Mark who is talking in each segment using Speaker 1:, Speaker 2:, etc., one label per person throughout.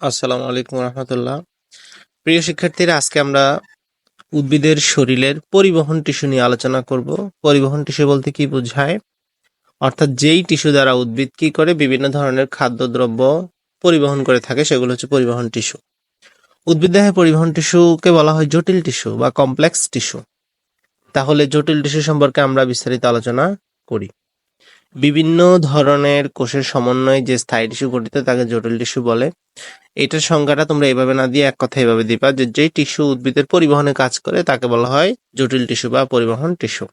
Speaker 1: আসসালামু আলাইকুম রহমতুল্লাহ। প্রিয় শিক্ষার্থীরা, আজকে আমরা উদ্ভিদের শরীরের পরিবহন টিস্যু নিয়ে আলোচনা করব। পরিবহন টিস্যু বলতে কি বোঝায়? অর্থাৎ যেই টিস্যু দ্বারা উদ্ভিদ কি করে? বিভিন্ন ধরনের খাদ্যদ্রব্য পরিবহন করে থাকে, সেগুলো হচ্ছে পরিবহন টিস্যু। উদ্ভিদ দেহে পরিবহন টিস্যুকে বলা হয় জটিল টিস্যু বা কমপ্লেক্স টিস্যু। তাহলে জটিল টিস্যু সম্পর্কে আমরা বিস্তারিত আলোচনা করি। বিভিন্ন ধরনের কোষের সমন্বয়ে যে স্থায়ী টিস্যু গঠিত তাকে জটিল টিস্যু বলে। এটার সংজ্ঞাটা তোমরা এভাবে না দিয়ে এক কথা এভাবে দিবা যে যে টিস্যু উদ্ভিদের পরিবহনে কাজ করে তাকে বলা হয় জটিল টিস্যু বা পরিবহন টিস্যু।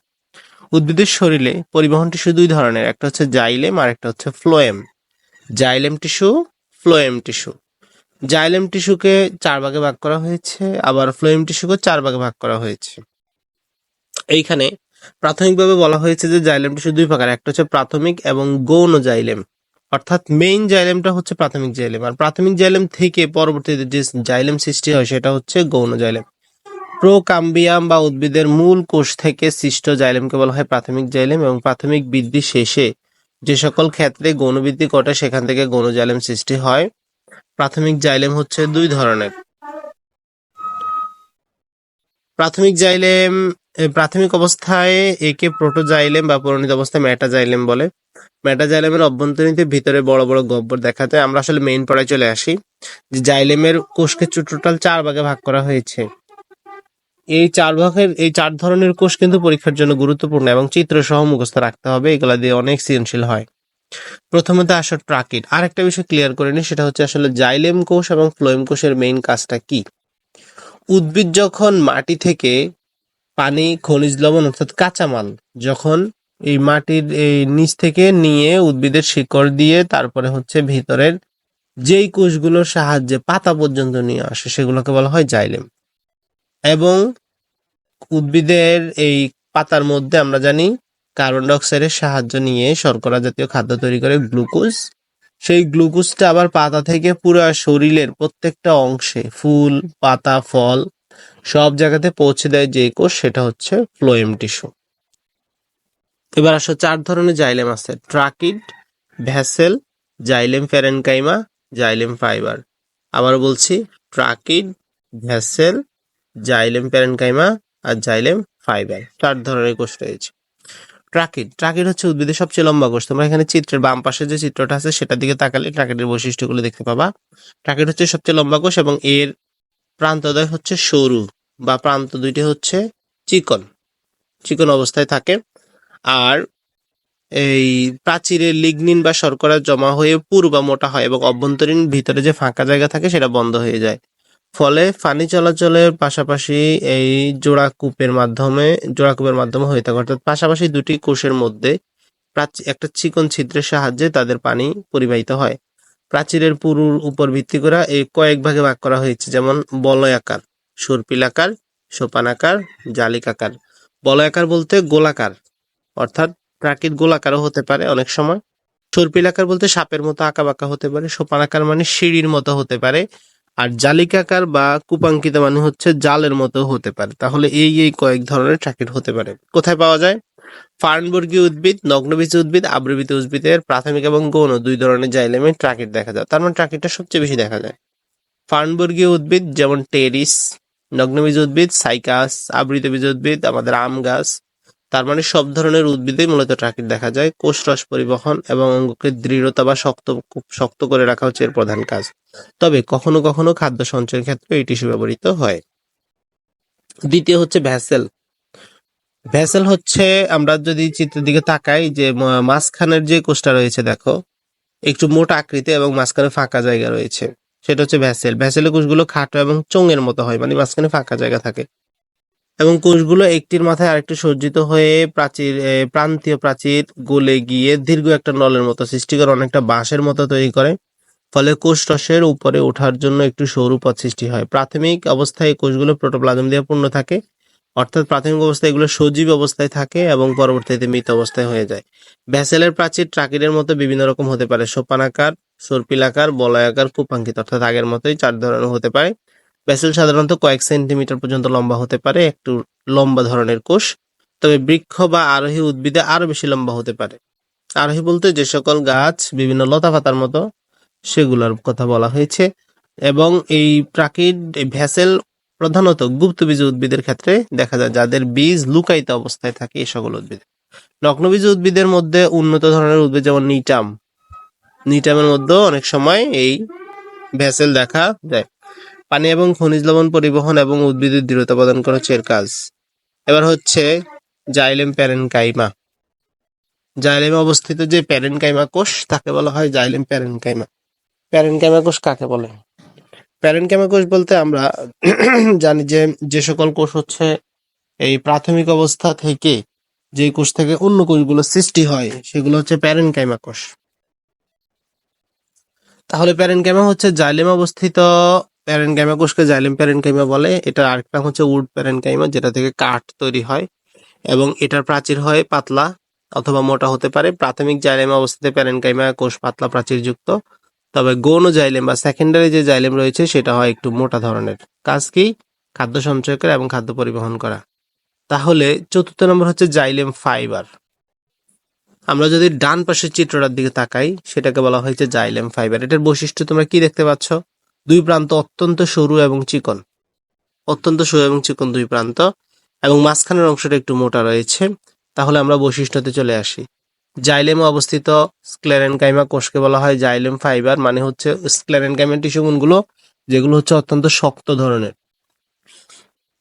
Speaker 1: উদ্ভিদের শরীরে পরিবহন টিস্যু দুই ধরনের, একটা হচ্ছে জাইলেম আর একটা হচ্ছে phloem. Xylem tissue, phloem tissue. Xylem টিস্যুকে চার ভাগে ভাগ করা হয়েছে, আবার ফ্লোয়েম টিস্যুকে চার ভাগে ভাগ করা হয়েছে। এইখানে প্রাথমিকভাবে বলা হয়েছে যে জাইলেম শুধু দুই প্রকার। একটা হচ্ছে প্রাথমিক এবং গৌণ জাইলেম। অর্থাৎ মেইন জাইলেমটা হচ্ছে প্রাথমিক জাইলেম। আর প্রাথমিক জাইলেম থেকে পরবর্তীতে যে জাইলেম সৃষ্টি হয় সেটা হচ্ছে গৌণ জাইলেম। প্রোকাম্বিয়াম বা উদ্ভিদের মূল কোষ থেকে সৃষ্ট জাইলেমকে বলা হয় প্রাথমিক জাইলেম এবং প্রাথমিক বৃদ্ধি শেষে যে সকল ক্ষেত্রে গৌণবৃদ্ধি ঘটে সেখান থেকে গৌণ জাইলেম সৃষ্টি হয়। প্রাথমিক জাইলেম হচ্ছে দুই ধরনের। প্রাথমিক জাইলেম প্রাথমিক অবস্থায় একে প্রোটোজাইলেম বা পরিণত অবস্থায় মেটাজাইলেম বলে। মেটাজাইলেমের অভ্যন্তরীণতে ভিতরে বড় বড় গব্বর দেখা যায়। আমরা আসলে মেইন পড়ায় চলে আসি, যে জাইলেমের কোষকে টোটাল চার ভাগে ভাগ করা হয়েছে। এই চার ভাগের, এই চার ধরনের কোষ কিন্তু পরীক্ষার জন্য গুরুত্বপূর্ণ এবং চিত্র সহ মুখস্থ রাখতে হবে। এগুলা দিয়ে অনেক সৃজনশীল হয়। প্রথমত আসো ট্রাকিট আরেকটা বিষয় ক্লিয়ার করে নি সেটা হচ্ছে আসলে জাইলেম কোষ এবং ফ্লোয়েম কোষের মেইন কাজটা কি? উদ্ভিদ যখন মাটি থেকে পানি, খনিজ লবণ, অর্থাৎ কাঁচামাল, যখন এই মাটির এই নিচ থেকে নিয়ে উদ্ভিদের শিকড় দিয়ে তারপরে হচ্ছে ভিতরের যেই কোষগুলোর সাহায্যে পাতা পর্যন্ত নিয়ে আসে, সেগুলোকে বলা হয় জাইলেম। এবং উদ্ভিদের এই পাতার মধ্যে আমরা জানি কার্বন ডাইঅক্সাইডের সাহায্য নিয়ে শর্করা জাতীয় খাদ্য তৈরি করে গ্লুকোজ। সেই গ্লুকোজটা আবার পাতা থেকে পুরো শরীরের প্রত্যেকটা অংশে, ফুল, পাতা, ফল সব জায়গাতে পৌঁছে দেয় যে কোষ সেটা হচ্ছে ফ্লোয়েম টিস্যু এবার আসো চার ধরনের জাইলেম আছে। Tracheid vessel xylem parenchyma xylem fibre আবার বলছি ট্রাকিড ভ্যাসেল জাইলেম প্যারেনকাইমা আর জাইলেম ফাইবার চার ধরনের কোষ রয়েছে। ট্রাকিড ট্রাকিড হচ্ছে উদ্ভিদের সবচেয়ে লম্বা কোষ। তোমরা এখানে চিত্রের বাম পাশে যে চিত্রটা আছে সেটার দিকে তাকালে ট্রাকিডের বৈশিষ্ট্যগুলো দেখতে পাবা। ট্রাকিড হচ্ছে সবচেয়ে লম্বা কোষ এবং এর প্রান্তদ্বয় হচ্ছে সরু। বা প্রান্ত দুইটি হচ্ছে চিকন। চিকন অবস্থায় থাকে। আর এই প্রাচীরের লিগনিন বা শর্করা জমা হয়ে পুর বা মোটা হয় এবং অভ্যন্তরীণ ভিতরে যে ফাঁকা জায়গা থাকে সেটা বন্ধ হয়ে যায়। ফলে পানি চলাচলের পাশাপাশি এই জোড়াকূপের মাধ্যমে জোড়াকূপের মাধ্যমে হয়ে থাকে। অর্থাৎ পাশাপাশি দুটি কোষের মধ্যে একটা চিকন ছিদ্রের সাহায্যে তাদের পানি পরিবাহিত হয়। প্রাচীরের পুরুর উপর ভিত্তি করে এই কয়েক ভাগে ভাগ করা হয়েছে, যেমন বলয়াকার। সর্পিলাকার, সোপানাকার, জালিকাকার। বলয়াকার বলতে গোলাকার, অর্থাৎ প্রাকৃত গোলাকারও হতে পারে অনেক সময়। সর্পিলাকার বলতে সাপের মতো আঁকা বাঁকা হতে পারে, সোপানাকার মানে সিঁড়ির মতো হতে পারে, আর জালিকাকার বা কুপাঙ্কিত মানে হচ্ছে জালের মতো হতে পারে। তাহলে এই এই কয়েক ধরনের ট্রাকিট হতে পারে। কোথায় পাওয়া যায়? ফার্নবর্গীয় উদ্ভিদ, নগ্নবীজ উদ্ভিদ আবৃবিত উদ্ভিদের প্রাথমিক এবং গৌণ দুই ধরনের জাইলেমে ট্রাকিট দেখা যায়। তার মানে ট্রাকিটটা সবচেয়ে বেশি দেখা যায়। ফার্নবর্গীয় উদ্ভিদ যেমন টেরিস নগ্নবীজ উদ্ভিদ, সাইকাস আবৃতবীজ উদ্ভিদ, আমাদের আম গাছ। তার মানে সব ধরনের উদ্ভিদে মূলত ট্রাকিট দেখা যায়। কোষ রস পরিবহন এবং অঙ্গকে দৃঢ়তা বা শক্ত শক্ত করে রাখা হচ্ছে এর প্রধান কাজ। তবে কখনো কখনো খাদ্য সঞ্চয়ের ক্ষেত্রে এই টিস্যু ব্যবহৃত হয়। দ্বিতীয় হচ্ছে ভ্যাসেল ভ্যাসেল হচ্ছে, আমরা যদি চিত্রের দিকে তাকাই যে মাঝখানের যে কোষটা রয়েছে, দেখো, একটু মোটা আকৃতি এবং মাঝখানে ফাঁকা জায়গা রয়েছে। সেটা হচ্ছে ভ্যাসেল। ভ্যাসেলের কোষগুলো খাটো এবং চোঙের মতো হয় মানে মাঝখানে ফাঁকা জায়গা থাকে। এবং কোষগুলো একটির মাথায় আরেকটু সজ্জিত হয়ে প্রাচীর প্রান্তীয় প্রাচীর গলে গিয়ে দীর্ঘ একটা নলের মতো সৃষ্টি করে অনেকটা বাঁশের মতো তৈরি করে। ফলে কোষ রসের উপরে ওঠার জন্য একটু সরু পথ সৃষ্টি হয়। প্রাথমিক অবস্থায় কোষগুলো প্রোটোপ্লাজম দিয়ে পূর্ণ থাকে। অর্থাৎ প্রাথমিক অবস্থায় এগুলো সজীব অবস্থায় থাকে এবং পরবর্তীতে মৃত অবস্থায় হয়ে যায়। ভ্যাসেলের প্রাচীর ট্রাকিডের মতো বিভিন্ন রকম হতে পারে। সোপানাকার সর্পিলাকার বলয়াকার কুপাঙ্কিত অর্থাৎ আগের মতোই চার ধরনের হতে পারে। ভ্যাসেল সাধারণত কয়েক সেন্টিমিটার পর্যন্ত লম্বা হতে পারে, একটু লম্বা ধরনের কোষ। তবে বৃক্ষ বা আরোহী উদ্ভিদে আরও বেশি লম্বা হতে পারে। আরোহী বলতে যে সকল গাছ, বিভিন্ন লতা পাতার মতো, সেগুলোর কথা বলা হয়েছে। এবং এই প্রাকৃত ভ্যাসেল প্রধানত গুপ্তবীজ উদ্ভিদের ক্ষেত্রে দেখা যায়, যাদের বীজ লুকায়িত অবস্থায় থাকে এই সকল উদ্ভিদ। নগ্নবীজ উদ্ভিদের মধ্যে উন্নত ধরনের উদ্ভিদ যেমন নিটাম নিটামের মধ্যেও অনেক সময় এই ভেসেল দেখা যায়। পানি এবং খনিজ লবণ পরিবহন এবং উদ্ভিদের দৃঢ়তা প্রদান করা হচ্ছে এর কাজ। এবার হচ্ছে জাইলেম প্যারেনকাইমা। জাইলেমে অবস্থিত যে প্যারেনকাইমা কোষ, তাকে বলা হয় জাইলেম প্যারেনকাইমা। প্যারেনকাইমা কোষ কাকে বলে? প্যারেনকাইমা কোষ বলতে আমরা জানি যে যে সকল কোষ হচ্ছে এই প্রাথমিক অবস্থা থেকে যে কোষ থেকে অন্য কোষগুলো সৃষ্টি হয়, সেগুলো হচ্ছে প্যারেনকাইমা কোষ। তাহলে প্যারেনকাইমা হচ্ছে জাইলেম অবস্থিত। প্যারেনকাইমা কোষকে জাইলেম প্যারেনকাইমা বলে। এটার আরেকটা হচ্ছে উড প্যারেনকাইমা যেটা থেকে কাঠ তৈরি হয় এবং এটার প্রাচীর হয় পাতলা অথবা মোটা হতে পারে। প্রাথমিক জাইলেম অবস্থাতে প্যারেনকাইমা কোষ পাতলা প্রাচীর যুক্ত তবে গৌণ জাইলেম বা সেকেন্ডারি যে জাইলেম রয়েছে, সেটা হয় একটু মোটা ধরনের। কাজ কি? খাদ্য সঞ্চয় করা এবং খাদ্য পরিবহন করা। তাহলে চতুর্থ নম্বর হচ্ছে জাইলেম ফাইবার। আমরা যদি ডান পাশের চিত্রটার দিকে তাকাই, সেটাকে বলা হয়েছে জাইলেম ফাইবার। এটার বৈশিষ্ট্য তোমরা কি দেখতে পাচ্ছ? দুই প্রান্ত অত্যন্ত সরু এবং চিকন। অত্যন্ত সরু এবং চিকন দুই প্রান্ত, এবং মাঝখানের অংশটা একটু মোটা রয়েছে। তাহলে আমরা বৈশিষ্ট্যতে চলে আসি। জাইলেমে অবস্থিত স্ক্লেরেনকাইমা কোষকে বলা হয় জাইলেম ফাইবার মানে হচ্ছে স্ক্লেরেনকাইমার টিস্যু গুলো যেগুলো হচ্ছে অত্যন্ত শক্ত ধরনের।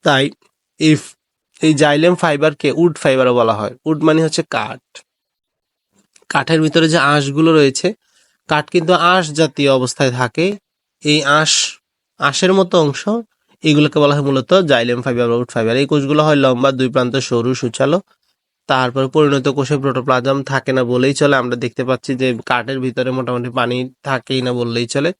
Speaker 1: তাই এই এই জাইলেম ফাইবারকে উড ফাইবারও বলা হয়। উড মানে হচ্ছে কাঠ। কাঠের ভিতরে যে আঁশগুলো রয়েছে, কাঠ কিন্তু আঁশ জাতীয় অবস্থায় থাকে। এই আঁশ, আঁশের মতো অংশ, এগুলোকে বলা হয় মূলত জাইলেম ফাইবার বা উড ফাইবার। এই কোষগুলো হয় লম্বা দুই প্রান্ত সরু, সুচালো। তারপর পরিণত কোষে প্রোটোপ্লাজম থাকে না বলেই চলে। আমরা দেখতে পাচ্ছি যে কাঠের ভিতরে মোটামুটি পানি থাকেই না বললেই চলে।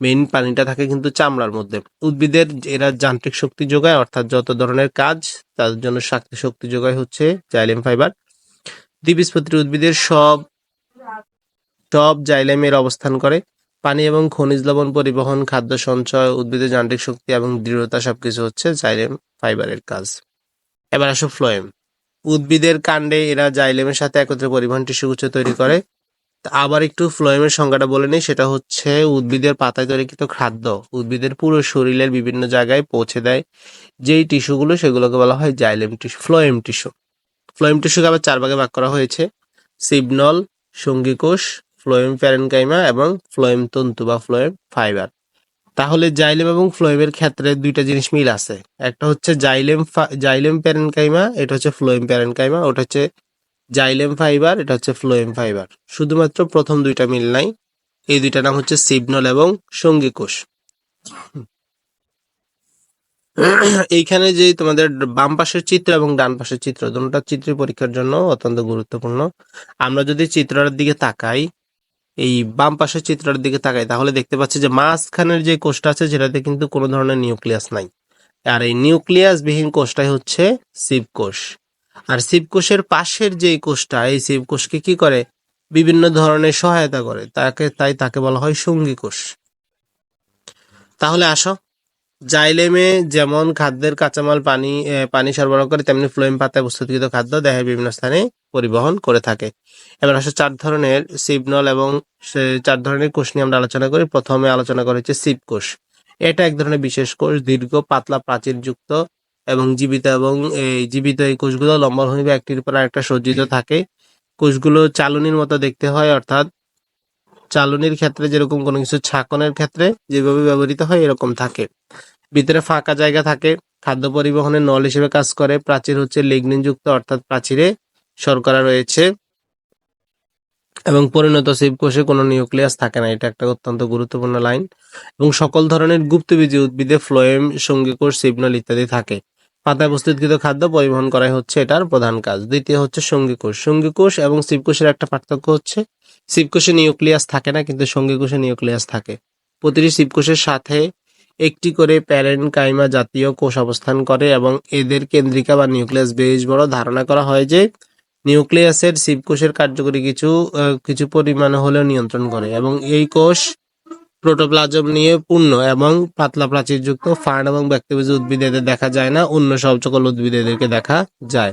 Speaker 1: মেইন পানিটা থাকে কিন্তু চামড়ার মধ্যে। উদ্ভিদের এরা যান্ত্রিক শক্তি যোগায়, অর্থাৎ যত ধরনের কাজ তাদের জন্য শক্তি শক্তি যোগায় হচ্ছে জাইলেম ফাইবার। দ্বিবীজপত্রী উদ্ভিদের সব সব জাইলেমের অবস্থান করে। পানি এবং খনিজ লবণ পরিবহন, খাদ্য সঞ্চয়, উদ্ভিদের যান্ত্রিক শক্তি এবং দৃঢ়তা সবকিছু হচ্ছে জাইলেম ফাইবারের কাজ। এবার আসো ফ্লোয়েম। উদ্ভিদের কাণ্ডে এরা জাইলেমের সাথে একত্রে পরিবহন টিস্যুগুচ্ছ তৈরি করে। আবার একটু ফ্লোয়েমের সংজ্ঞাটা বলে নিই, সেটা হচ্ছে উদ্ভিদের পাতায় তৈরিকৃত খাদ্য। উদ্ভিদের পুরো শরীরের বিভিন্ন জায়গায় পৌঁছে দেয়, যেই টিস্যুগুলো সেগুলোকে বলা হয় xylem tissue, phloem tissue. Phloem টিস্যুকে আবার চার ভাগে ভাগ করা হয়েছে। সিবনল, সঙ্গীকোষ ফ্লোয়েম প্যারেনকাইমা এবং ফ্লোয়েম তন্তু বা ফ্লোয়েম ফাইবার। তাহলে জাইলেম এবং ফ্লোয়েমের ক্ষেত্রে দুইটা জিনিস মিল আছে। একটা হচ্ছে জাইলেম জাইলেম প্যারেনকাইমা এটা হচ্ছে ফ্লোয়েম প্যারেনকাইমা ওটা হচ্ছে জাইলেম ফাইবার, এটা হচ্ছে ফ্লোয়েম ফাইবার। শুধুমাত্র প্রথম দুইটা মিল নাই, এই দুইটা নাম হচ্ছে সিবনল এবং সঙ্গী কোষ এইখানে যে তোমাদের বাম পাশের চিত্র এবং ডান পাশের চিত্র দুটোটা চিত্র পরীক্ষার জন্য অত্যন্ত গুরুত্বপূর্ণ। আমরা যদি চিত্রটার দিকে তাকাই এই বাম পাশের চিত্রটার দিকে তাকাই, তাহলে দেখতে পাচ্ছি যে মাঝখানের যে কোষটা আছে, সেটাতে কিন্তু কোনো ধরনের নিউক্লিয়াস নাই। আর এই নিউক্লিয়াস বিহীন কোষটাই হচ্ছে কোষ। আর কোষের পাশের যে কোষটা, এই কোষকে কি করে? বিভিন্ন ধরনের সহায়তা করে। তাকে, তাই তাকে বলা হয় সঙ্গী কোষ। তাহলে আসো। জাইলেমে যেমন খাদ্যের কাঁচামাল, পানি পানি সরবরাহ করে, তেমনি ফ্লোয়েম পাতায় প্রস্তুতকৃত খাদ্য দেহের বিভিন্ন স্থানে পরিবহন করে থাকে। এবার আসলে চার ধরনের সিবনল এবং চার ধরনের কোষ নিয়ে আমরা আলোচনা করি। প্রথমে আলোচনা করা হচ্ছে কোষ। এটা এক ধরনের বিশেষ কোষ, দীর্ঘ, পাতলা প্রাচীর যুক্ত এবং জীবিত এবং এই জীবিত এই কোষগুলো লম্বা হইবে একটির উপর আরেকটা সজ্জিত থাকে। কোষগুলো চালনির মতো দেখতে হয়, অর্থাৎ চালনির ক্ষেত্রে যেরকম কোনো কিছু ছাকনের ক্ষেত্রে যেভাবে ব্যবহৃত হয় এরকম থাকে। ভিতরে ফাঁকা জায়গা থাকে, খাদ্য পরিবহনের নল হিসেবে কাজ করে, প্রাচীর হচ্ছে লিগনিন যুক্ত অর্থাৎ প্রাচীরে শর্করা রয়েছে এবং পরিণত শিবকোষে কোনো নিউক্লিয়াস থাকে না। এটা একটা অত্যন্ত গুরুত্বপূর্ণ লাইন। এবং সকল ধরনের গুপ্তবীজী উদ্ভিদে ফ্লোয়েম, সঙ্গীকোষ, সিগন্যাল ইত্যাদি থাকে। পাতায় প্রস্তুতকৃত খাদ্য পরিবহন করাই হচ্ছে এটার প্রধান কাজ। দ্বিতীয় হচ্ছে সঙ্গীকোষ। সঙ্গীকোষ এবং শিবকোষের একটা পার্থক্য হচ্ছে শিবকোষে নিউক্লিয়াস থাকে না, কিন্তু সঙ্গীকোষে নিউক্লিয়াস থাকে। প্রতিটি শিবকোষের সাথে একটি করে প্যারেনকাইমা জাতীয় কোষ অবস্থান করে এবং এদের কেন্দ্রিকা বা নিউক্লিয়াস বেশ বড় ধারণা করা হয় যে নিউক্লিয়াসের শিবকোষের কার্যকরী কিছু কিছু পরিমাণ হলেও নিয়ন্ত্রণ করে এবং এই কোষ প্রোটোপ্লাজম নিয়ে পূর্ণ এবং পাতলা প্রাচীরযুক্ত ফার্ন এবং ব্যক্তিবীজ উদ্ভিদ এদের দেখা যায় না, অন্য সব সকল উদ্ভিদ এদেরকে দেখা যায়।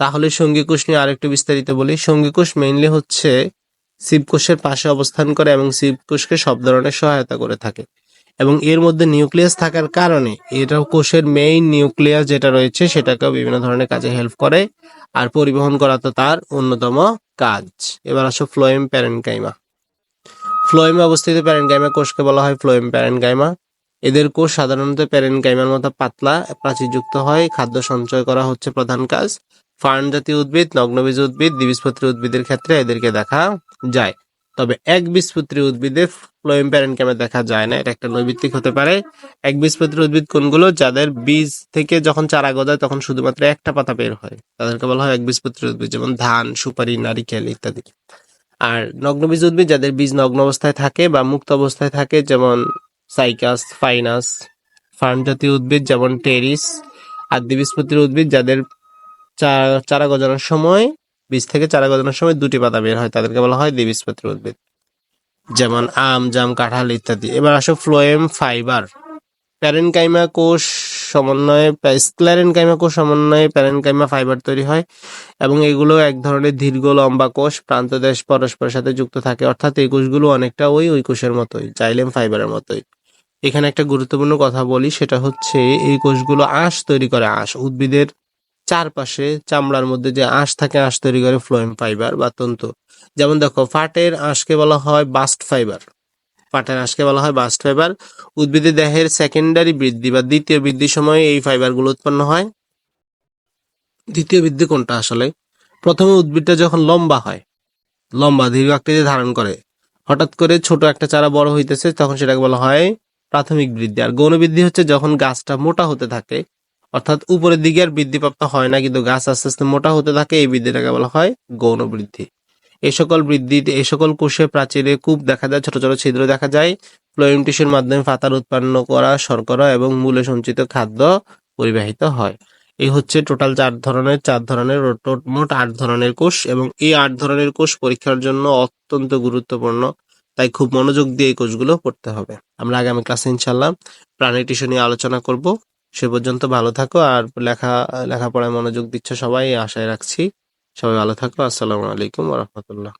Speaker 1: তাহলে সঙ্গীকোষ নিয়ে আরেকটু বিস্তারিত বলি। সঙ্গীকোষ মেইনলি হচ্ছে শিবকোষের পাশে অবস্থান করে এবং শিবকোষকে সব ধরনের সহায়তা করে থাকে। এবং এর মধ্যে নিউক্লিয়াস থাকার কারণে এটা কোষের মেইন নিউক্লিয়াস যেটা রয়েছে, সেটাকেও বিভিন্ন ধরনের কাজে হেল্প করে। আর পরিবহন করা তো তার অন্যতম কাজ। এবার আসো ফ্লোয়েম প্যারেনকাইমা। ফ্লোয়েমে অবস্থিত প্যারেনকাইমা কোষকে বলা হয় ফ্লোয়েম প্যারেনকাইমা। এদের কোষ সাধারণত প্যারেনকাইমার মতো পাতলা, প্রাচীরযুক্ত হয়, খাদ্য সঞ্চয় করা হচ্ছে প্রধান কাজ। ফার্ন জাতীয় উদ্ভিদ, নগ্নবীজ উদ্ভিদ, দ্বিবীজপত্রী উদ্ভিদের ক্ষেত্রে এদেরকে দেখা যায়। তবে এক বীজপত্রী উদ্ভিদে ফ্লোয়েম প্যারেনকাইমা দেখা যায় না? এটা একটা নৈবিত্তিক হতে পারে। এক বীজপত্রী উদ্ভিদ কোনগুলো? যাদের বীজ থেকে যখন চারা গজায়, তখন শুধুমাত্র একটা পাতা বের হয়। তাদেরকে বলা হয় এক বীজপত্রী উদ্ভিদ, যেমন ধান, সুপারি, নারিকেল ইত্যাদি। আর নগ্নবীজ উদ্ভিদ যাদের বীজ নগ্ন অবস্থায় থাকে বা মুক্ত অবস্থায় থাকে, যেমন সাইকাস, ফাইনাস ফার্ন জাতীয় উদ্ভিদ, যেমন টেরিস আর দ্বিবীজপত্রী উদ্ভিদ যাদের চারা গজানোর সময় বীজ থেকে চারা গজানোর সময় দুটি পাতা বের হয়, তাদেরকে বলা হয় দ্বিবীজপত্রী উদ্ভিদ যেমন আম, জাম, কাঁঠাল ইত্যাদি। এবার আসো ফ্লোয়েম ফাইবার। প্যারেনকাইমা কোষ সমন্বয়ে স্ক্লেরেনকাইমা কোষ সমন্বয়ে প্যারেনকাইমা ফাইবার তৈরি হয় এবং এগুলো এক ধরনের দীর্ঘ লম্বা কোষ প্রান্তদেশ পরস্পরের সাথে যুক্ত থাকে। অর্থাৎ এই কোষগুলো অনেকটা ওই ওই কোষের মতোই, জাইলেম ফাইবারের মতোই। এখানে একটা গুরুত্বপূর্ণ কথা বলি, সেটা হচ্ছে এই কোষগুলো আঁশ তৈরি করে, আঁশ উদ্ভিদের চারপাশে চামড়ার মধ্যে যে আঁশ থাকে, আঁশ তৈরি করে ফ্লোয়েম ফাইবার বা তন্তু। যেমন দেখো, ফাটের আঁশকে বলা হয় বাস্ট ফাইবার। পাটের আঁশকে বলা হয় বাস্ট ফাইবার। উদ্ভিদের দেহের সেকেন্ডারি বৃদ্ধি বা দ্বিতীয় বৃদ্ধির সময় এই ফাইবারগুলো উৎপন্ন হয়। দ্বিতীয় বৃদ্ধি কোনটা আসলে? প্রথমে উদ্ভিদটা যখন লম্বা হয়, লম্বা দীর্ঘ আকৃতি ধারণ করে, হঠাৎ করে ছোট একটা চারা বড় হইতেছে, তখন সেটাকে বলা হয় প্রাথমিক বৃদ্ধি। আর গৌণ বৃদ্ধি হচ্ছে যখন গাছটা মোটা হতে থাকে অর্থাৎ উপরের দিকে আর বৃদ্ধিপ্রাপ্ত হয় না, কিন্তু গাছ আস্তে আস্তে মোটা হতে থাকে, এই বৃদ্ধিটাকে বলা হয় গৌণ বৃদ্ধি। এই সকল বৃদ্ধি এই সকল কোষে প্রাচীরে কূপ দেখা যায়, ছোট ছোট ছিদ্র দেখা যায় ফ্লোয়েম টিস্যুর মাধ্যমে পাতার উৎপন্ন করা, শর্করা এবং মূলে সঞ্চিত খাদ্য পরিবাহিত হয়। এই হচ্ছে টোটাল চার ধরনের চার ধরনের মোট আট ধরনের কোষ এবং এই আট ধরনের কোষ পরীক্ষার জন্য অত্যন্ত গুরুত্বপূর্ণ। তাই খুব মনোযোগ দিয়ে এই কোষগুলো পড়তে হবে। আমরা আগামী ক্লাসে ইনশাল্লাহ প্রাণী টিস্যু নিয়ে আলোচনা করব। সে পর্যন্ত ভালো থাকো আর লেখা, লেখাপড়ায় মনোযোগ দিচ্ছ সবাই, আশায় রাখছি। সবাই ভালো থাকো। আসসালামু আলাইকুম রহমতুল্লাহ।